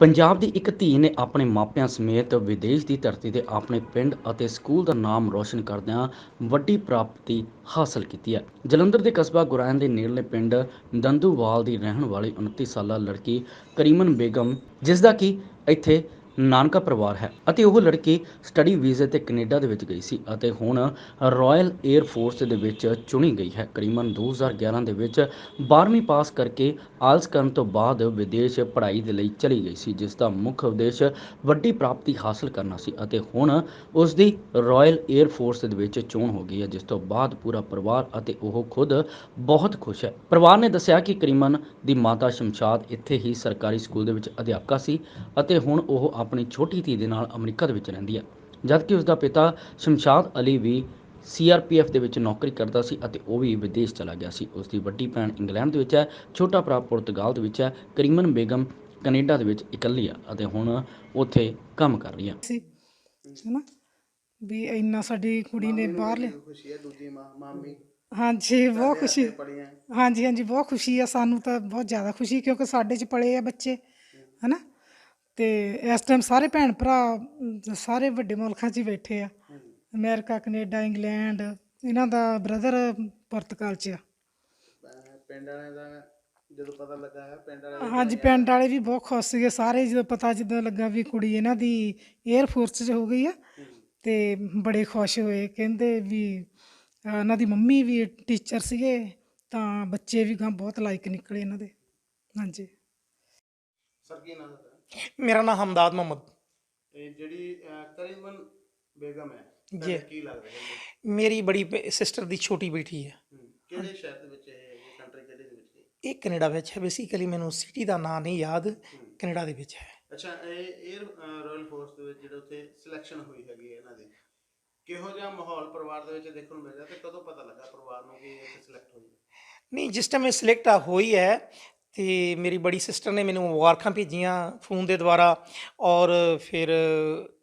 ਪੰਜਾਬ ਦੀ ਇੱਕ ਧੀ ਨੇ ਆਪਣੇ ਮਾਪਿਆਂ ਸਮੇਤ ਵਿਦੇਸ਼ ਦੀ ਧਰਤੀ ਤੇ ਆਪਣੇ ਪਿੰਡ ਅਤੇ ਸਕੂਲ ਦਾ ਨਾਮ ਰੌਸ਼ਨ ਕਰਦਿਆਂ ਵੱਡੀ ਪ੍ਰਾਪਤੀ ਹਾਸਲ ਕੀਤੀ ਹੈ। ਜਲੰਧਰ ਦੇ ਕਸਬਾ ਗੁਰਾਇਆਂ ਦੇ ਨੇੜਲੇ ਪਿੰਡ ਦੰਦੂਵਾਲ ਦੀ ਰਹਿਣ ਵਾਲੀ 29 ਸਾਲਾ ਲੜਕੀ ਕਰੀਮਨ ਬੇਗਮ ਜਿਸ ਦਾ ਕਿ ਇੱਥੇ ਨਾਨਕਾ ਪਰਿਵਾਰ ਹੈ ਅਤੇ ਉਹ ਲੜਕੀ ਸਟੱਡੀ ਵੀਜ਼ੇ ਤੇ ਕੈਨੇਡਾ ਦੇ ਵਿੱਚ ਗਈ ਸੀ ਅਤੇ ਹੁਣ ਰਾਇਲ 에ਅਰ ਫੋਰਸ ਦੇ ਵਿੱਚ ਚੁਣੀ ਗਈ ਹੈ। ਕਰੀਮਨ 2011 ਦੇ ਵਿੱਚ 12ਵੀਂ ਪਾਸ ਕਰਕੇ ਆਲਸ ਕਰਨ ਤੋਂ ਬਾਅਦ ਵਿਦੇਸ਼ ਪੜ੍ਹਾਈ ਦੇ ਲਈ ਚਲੀ ਗਈ ਸੀ, ਜਿਸ ਦਾ ਮੁੱਖ ਉਦੇਸ਼ ਵੱਡੀ ਪ੍ਰਾਪਤੀ ਹਾਸਲ ਕਰਨਾ ਸੀ ਅਤੇ ਹੁਣ ਉਸ ਦੀ ਰਾਇਲ 에ਅਰ ਫੋਰਸ ਦੇ ਵਿੱਚ ਚੋਣ ਹੋ ਗਈ ਹੈ, ਜਿਸ ਤੋਂ ਬਾਅਦ ਪੂਰਾ ਪਰਿਵਾਰ ਅਤੇ ਉਹ ਖੁਦ ਬਹੁਤ ਖੁਸ਼ ਹੈ। ਪਰਿਵਾਰ ਨੇ ਦੱਸਿਆ ਕਿ ਕਰੀਮਨ ਦੀ ਮਾਤਾ ਸ਼ਮਸ਼ਾਦ ਇੱਥੇ ਹੀ ਸਰਕਾਰੀ ਸਕੂਲ ਦੇ ਵਿੱਚ ਅਧਿਆਪਕਾ ਸੀ ਅਤੇ ਹੁਣ ਉਹ ਆਪਣੀ ਛੋਟੀ ਧੀ ਦੇ ਨਾਲ ਅਮਰੀਕਾ ਦੇ ਵਿੱਚ ਰਹਿੰਦੀ ਹੈ। ਜਦਕਿ ਉਸ ਦਾ ਪਿਤਾ ਸ਼ਮਸ਼ਾਦ ਅਲੀ ਵੀ ਸੀਆਰਪੀਐਫ ਦੇ ਵਿੱਚ ਨੌਕਰੀ ਕਰਦਾ ਸੀ ਅਤੇ ਉਹ ਵੀ ਵਿਦੇਸ਼ ਚਲਾ ਗਿਆ ਸੀ। ਉਸ ਦੀ ਵੱਡੀ ਭੈਣ ਇੰਗਲੈਂਡ ਦੇ ਵਿੱਚ ਹੈ ਛੋਟਾ ਭਰਾ ਪੁਰਤਗਾਲ ਦੇ ਵਿੱਚ ਹੈ ਕਰੀਮਨ ਬੇਗਮ ਕੈਨੇਡਾ ਦੇ ਵਿੱਚ ਇਕੱਲੀ ਆ ਅਤੇ ਹੁਣ ਉੱਥੇ ਕੰਮ ਕਰ ਰਹੀ ਸੀ ਹੈਨਾ? ਵੀ ਇੰਨਾ ਸਾਡੀ ਕੁੜੀ ਨੇ ਬਾਹਰ ਲਿਆ ਖੁਸ਼ੀ ਹੈ ਦੂਜੀ ਮਾਂ ਮਾਮੀ। ਹਾਂਜੀ ਬਹੁਤ ਖੁਸ਼ੀ ਹਾਂਜੀ ਹਾਂਜੀ ਬਹੁਤ ਖੁਸ਼ੀ ਆ ਸਾਨੂੰ ਤਾਂ ਬਹੁਤ ਜ਼ਿਆਦਾ ਖੁਸ਼ੀ ਕਿਉਂਕਿ ਸਾਡੇ ਚ ਪਲੇ ਆ ਬੱਚੇ ਹਨਾ? ਤੇ ਇਸ ਟਾਈਮ ਸਾਰੇ ਭੈਣ ਭਰਾ ਸਾਰੇ ਵੱਡੇ ਮੁਲਕਾਂ 'ਚ ਹੀ ਬੈਠੇ ਆ। ਅਮਰੀਕਾ ਕੈਨੇਡਾ ਇੰਗਲੈਂਡ ਇਹਨਾਂ ਦਾ ਬ੍ਰਦਰ ਪੁਰਤਗਾਲ 'ਚ ਆ। ਪਿੰਡ ਵਾਲਿਆਂ ਦਾ ਜਦੋਂ ਪਤਾ ਲੱਗਾ ਹੈ ਪਿੰਡ ਵਾਲੇ ਹਾਂਜੀ ਪਿੰਡ ਵਾਲੇ ਵੀ ਬਹੁਤ ਖੁਸ਼ ਸੀਗੇ। ਸਾਰੇ ਜਦੋਂ ਪਤਾ ਜਦੋਂ ਲੱਗਾ ਵੀ ਕੁੜੀ ਇਹਨਾਂ ਦੀ 에ਅਰ ਫੋਰਸ 'ਚ ਹੋ ਗਈ ਆ ਤੇ ਬੜੇ ਖੁਸ਼ ਹੋਏ। ਕਹਿੰਦੇ ਵੀ ਇਹਨਾਂ ਦੀ ਮੰਮੀ ਵੀ ਟੀਚਰ ਸੀਗੇ ਤਾਂ ਬੱਚੇ ਵੀ ਗਾਂ ਬਹੁਤ ਲਾਇਕ ਨਿਕਲੇ ਇਹਨਾਂ ਦੇ। ਹਾਂਜੀ। ਸਰ ਕੀ ਨਾਮ ਹੈ ਮੇਰਾ ਨਾਮ ਹਮਦਾਦ ਮੁਹੰਮਦ। ਇਹ ਜਿਹੜੀ ਕਰੀਮਨ ਬੇਗਮ ਹੈ ਜੀ। ਕੀ ਲੱਗਦਾ ਹੈ? ਮੇਰੀ ਬੜੀ ਸਿਸਟਰ ਦੀ ਛੋਟੀ ਬੇਟੀ ਹੈ। ਕਿਹੜੇ ਸ਼ਹਿਰ ਦੇ ਵਿੱਚ ਇਹ ਕੰਟਰੀ ਕਿਹੜੇ ਦੇ ਵਿੱਚ ਹੈ? ਇਹ ਕੈਨੇਡਾ ਵਿੱਚ ਹੈ। ਬੇਸਿਕਲੀ ਮੈਨੂੰ ਸਿਟੀ ਦਾ ਨਾਂ ਨਹੀਂ ਯਾਦ ਕੈਨੇਡਾ ਦੇ ਵਿੱਚ ਹੈ। ਅੱਛਾ ਇਹ 에ਅਰ ਰਾਇਲ ਫੋਰਸ ਦੇ ਵਿੱਚ ਜਿਹੜੇ ਉੱਥੇ ਸਿਲੈਕਸ਼ਨ ਹੋਈ ਹੈਗੀ ਹੈ ਇਹਨਾਂ ਦੀ। ਕਿਹੋ ਜਿਹਾ ਮਾਹੌਲ ਪਰਿਵਾਰ ਦੇ ਵਿੱਚ ਦੇਖਣ ਨੂੰ ਮਿਲ ਰਿਹਾ ਤੇ ਕਦੋਂ ਪਤਾ ਲੱਗਾ ਪਰਿਵਾਰ ਨੂੰ ਕਿ ਇਹ ਸਿਲੈਕਟ ਹੋਈ ਹੈ? ਨਹੀਂ ਜਿਸ ਟਾਈਮ ਇਹ ਸਿਲੈਕਟ ਹੋਈ ਹੈ ਤੇ ਮੇਰੀ ਬੜੀ ਸਿਸਟਰ ਨੇ ਮੈਨੂੰ ਮੁਬਾਰਕਾਂ ਭੇਜੀਆਂ ਫੋਨ ਦੇ ਦੁਆਰਾ ਔਰ ਫਿਰ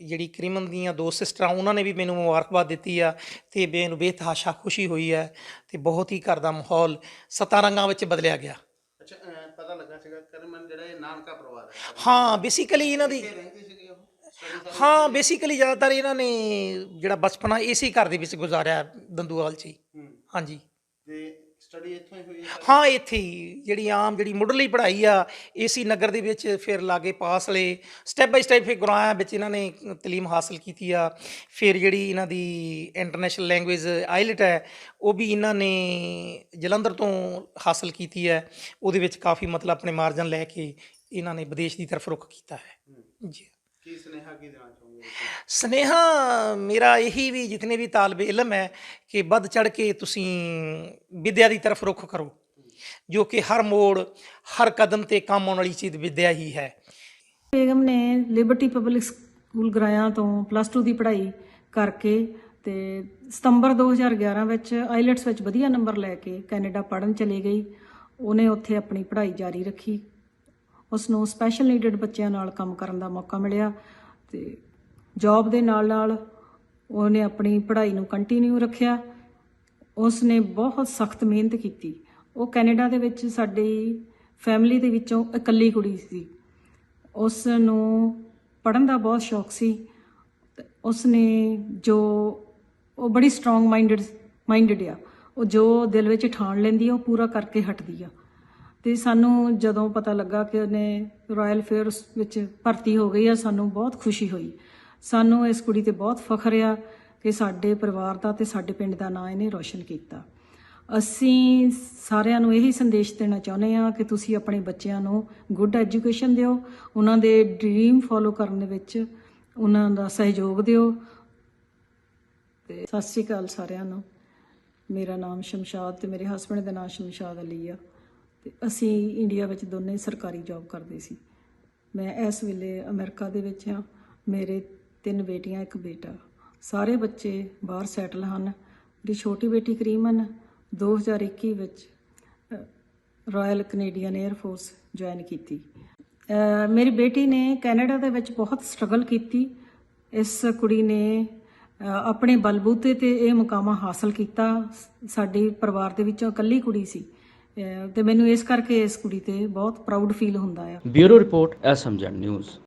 ਜਿਹੜੀ ਕਰੀਮਨ ਦੀਆਂ ਦੋ ਸਿਸਟਰਾਂ ਉਹਨਾਂ ਨੇ ਵੀ ਮੈਨੂੰ ਮੁਬਾਰਕਬਾਦ ਦਿੱਤੀ ਆ ਤੇ ਮੈਨੂੰ ਬੇਤਹਾਸ਼ਾ ਖੁਸ਼ੀ ਹੋਈ ਹੈ ਤੇ ਬਹੁਤ ਹੀ ਘਰ ਦਾ ਮਾਹੌਲ ਸੱਤਾਂ ਰੰਗਾਂ ਵਿੱਚ ਬਦਲਿਆ ਗਿਆ। ਅੱਛਾ ਅਹ, ਪਤਾ ਲੱਗਾ ਸੀਗਾ ਕਰੀਮਨ ਜਿਹੜਾ ਇਹ ਨਾਨਕਾ ਪਰਿਵਾਰ ਹੈ। ਹਾਂ ਬੇਸਿਕਲੀ ਇਹਨਾਂ ਦੀ ਹਾਂ ਬੇਸਿਕਲੀ ਜ਼ਿਆਦਾਤਰ ਇਹਨਾਂ ਨੇ ਜਿਹੜਾ ਬਚਪਨਾ ਇਸੇ ਘਰ ਦੇ ਵਿੱਚ ਗੁਜ਼ਾਰਿਆ ਦੰਦੂਵਾਲ 'ਚ ਹਾਂਜੀ। ਤੇ ਸਟੱਡੀ ਇੱਥੋਂ ਹੀ ਹੋਈ ਹੈ ਇੱਥੇ ਹੀ ਜਿਹੜੀ ਆਮ ਜਿਹੜੀ ਮੁੱਢਲੀ ਪੜ੍ਹਾਈ ਆ ਏਸੀ ਨਗਰ ਦੇ ਵਿੱਚ ਫਿਰ ਲਾਗੇ ਪਾਸ ਲਏ ਸਟੈਪ ਬਾਈ ਸਟੈਪ ਫਿਰ ਗੁਰਾਇਆ ਵਿੱਚ ਇਹਨਾਂ ਨੇ ਤਾਲੀਮ ਹਾਸਲ ਕੀਤੀ ਆ। ਫਿਰ ਜਿਹੜੀ ਇਹਨਾਂ ਦੀ ਇੰਟਰਨੈਸ਼ਨਲ ਲੈਂਗੁਏਜ ਆਈਲਟ ਹੈ ਉਹ ਵੀ ਇਹਨਾਂ ਨੇ ਜਲੰਧਰ ਤੋਂ ਹਾਸਲ ਕੀਤੀ ਹੈ। ਉਹਦੇ ਵਿੱਚ ਕਾਫੀ ਮਤਲਬ ਆਪਣੇ ਮਾਰਜਨ ਲੈ ਕੇ ਇਹਨਾਂ ਨੇ ਵਿਦੇਸ਼ ਦੀ ਤਰਫ ਰੁਖ ਕੀਤਾ ਹੈ। ਹੂੰ। ਜੀ। ਕੀ ਸੁਨੇਹਾ ਕੀ ਦੇਣਾ ਚਾਹੋਗੇ ਸਨੇਹਾ ਮੇਰਾ ਇਹੀ ਵੀ ਜਿਤਨੇ ਵੀ ਤਾਲਬ ਇਲਮ ਹੈ ਕਿ ਵੱਧ ਚੜ ਕੇ ਤੁਸੀਂ ਵਿਦਿਆ ਦੀ ਤਰਫ ਰੁਖ ਕਰੋ। ਜੋ ਕਿ ਹਰ ਮੋੜ, ਹਰ ਕਦਮ ਤੇ ਕੰਮ ਆਉਣ ਵਾਲੀ ਚੀਜ਼ ਵਿਦਿਆ ਹੀ ਹੈ। ਬੇਗਮ ਨੇ ਲਿਬਰਟੀ ਪਬਲਿਕ ਸਕੂਲ ਗਰਾਇਆ ਤੋਂ ਪਲੱਸ 2 ਦੀ ਪੜ੍ਹਾਈ ਕਰਕੇ ਤੇ ਸਤੰਬਰ 2011 ਵਿੱਚ ਆਈਲੈਟਸ ਵਿੱਚ ਵਧੀਆ ਨੰਬਰ ਲੈ ਕੇ ਕੈਨੇਡਾ ਪੜ੍ਹਨ ਚਲੀ ਗਈ। ਉਹਨੇ ਉੱਥੇ ਆਪਣੀ ਪੜ੍ਹਾਈ ਜਾਰੀ ਰੱਖੀ। ਉਸ ਨੂੰ ਸਪੈਸ਼ਲ ਨੀਡਡ ਬੱਚਿਆਂ ਨਾਲ ਕੰਮ ਕਰਨ ਦਾ ਮੌਕਾ ਮਿਲਿਆ ਤੇ ਜੌਬ ਦੇ ਨਾਲ ਨਾਲ ਉਹਨੇ ਆਪਣੀ ਪੜ੍ਹਾਈ ਨੂੰ ਕੰਟੀਨਿਊ ਰੱਖਿਆ। ਉਸ ਨੇ ਬਹੁਤ ਸਖਤ ਮਿਹਨਤ ਕੀਤੀ। ਉਹ ਕੈਨੇਡਾ ਦੇ ਵਿੱਚ ਸਾਡੀ ਫੈਮਿਲੀ ਦੇ ਵਿੱਚੋਂ ਇਕੱਲੀ ਕੁੜੀ ਸੀ। ਉਸ ਨੂੰ ਪੜਨ ਦਾ ਬਹੁਤ ਸ਼ੌਕ ਸੀ ਉਸ ਨੇ ਜੋ ਉਹ ਬੜੀ ਸਟਰੋਂਗ ਮਾਈਂਡਡ ਮਾਈਂਡਡ ਆ। ਉਹ ਜੋ ਦਿਲ ਵਿੱਚ ਠਾਣ ਲੈਂਦੀ ਆ, ਉਹ ਪੂਰਾ ਕਰਕੇ ਹਟਦੀ ਆ। ਤੇ ਸਾਨੂੰ ਜਦੋਂ ਪਤਾ ਲੱਗਾ ਕਿ ਉਹਨੇ ਰਾਇਲ ਫੇਅਰਸ ਵਿੱਚ ਭਰਤੀ ਹੋ ਗਈ ਆ, ਸਾਨੂੰ ਬਹੁਤ ਖੁਸ਼ੀ ਹੋਈ। ਸਾਨੂੰ ਇਸ ਕੁੜੀ ਤੇ ਬਹੁਤ ਫਖਰ ਆ ਕਿ ਸਾਡੇ ਪਰਿਵਾਰ ਦਾ ਤੇ ਸਾਡੇ ਪਿੰਡ ਦਾ ਨਾਂ ਇਹਨੇ ਰੋਸ਼ਨ ਕੀਤਾ। ਅਸੀਂ ਸਾਰਿਆਂ ਨੂੰ ਇਹੀ ਸੰਦੇਸ਼ ਦੇਣਾ ਚਾਹੁੰਦੇ ਹਾਂ ਕਿ ਤੁਸੀਂ ਆਪਣੇ ਬੱਚਿਆਂ ਨੂੰ ਗੁੱਡ ਐਜੂਕੇਸ਼ਨ ਦਿਓ, ਉਹਨਾਂ ਦੇ ਡ੍ਰੀਮ ਫੋਲੋ ਕਰਨ ਦੇ ਵਿੱਚ ਉਹਨਾਂ ਦਾ ਸਹਿਯੋਗ ਦਿਓ। ਤੇ ਸਤਿ ਸ਼੍ਰੀ ਅਕਾਲ ਸਾਰਿਆਂ ਨੂੰ। ਮੇਰਾ ਨਾਮ ਸ਼ਮਸ਼ਾਦ ਤੇ ਮੇਰੇ ਹਸਬੰਡ ਦਾ ਨਾਮ ਸ਼ਮਸ਼ਾਦ ਅਲੀ ਆ। ਤੇ ਅਸੀਂ ਇੰਡੀਆ ਵਿੱਚ ਦੋਨੇ ਸਰਕਾਰੀ ਜੌਬ ਕਰਦੇ ਸੀ। ਮੈਂ ਇਸ ਵੇਲੇ ਅਮਰੀਕਾ ਦੇ ਵਿੱਚ ਹਾਂ। ਮੇਰੇ ਤਿੰਨ ਬੇਟੀਆਂ, ਇੱਕ ਬੇਟਾ। ਸਾਰੇ ਬੱਚੇ ਬਾਹਰ ਸੈਟਲ ਹਨ। ਮੇਰੀ ਛੋਟੀ ਬੇਟੀ ਕਰੀਮਨ 2021 ਵਿੱਚ royal Canadian air force join ਕੀਤੀ। ਮੇਰੀ ਬੇਟੀ ਨੇ ਕੈਨੇਡਾ ਦੇ ਵਿੱਚ ਬਹੁਤ ਸਟਰਗਲ ਕੀਤੀ। ਇਸ ਕੁੜੀ ਨੇ ਆਪਣੇ ਬਲਬੂਤੇ ਤੇ ਇਹ ਮੁਕਾਮਾ ਹਾਸਲ ਕੀਤਾ। ਸ- ਸਾਡੀ ਪਰਿਵਾਰ ਦੇ ਵਿੱਚੋਂ ਇਕੱਲੀ ਕੁੜੀ ਸੀ। ਅਹ, ਤੇ ਮੈਨੂੰ ਇਸ ਕਰਕੇ ਇਸ ਕੁੜੀ ਤੇ ਬਹੁਤ ਪ੍ਰਾਊਡ ਫੀਲ ਹੁੰਦਾ ਆ। ਬਿਊਰੋ ਰਿਪੋਰਟ ਐਸਐਮਜਨ ਨਿਊਜ਼।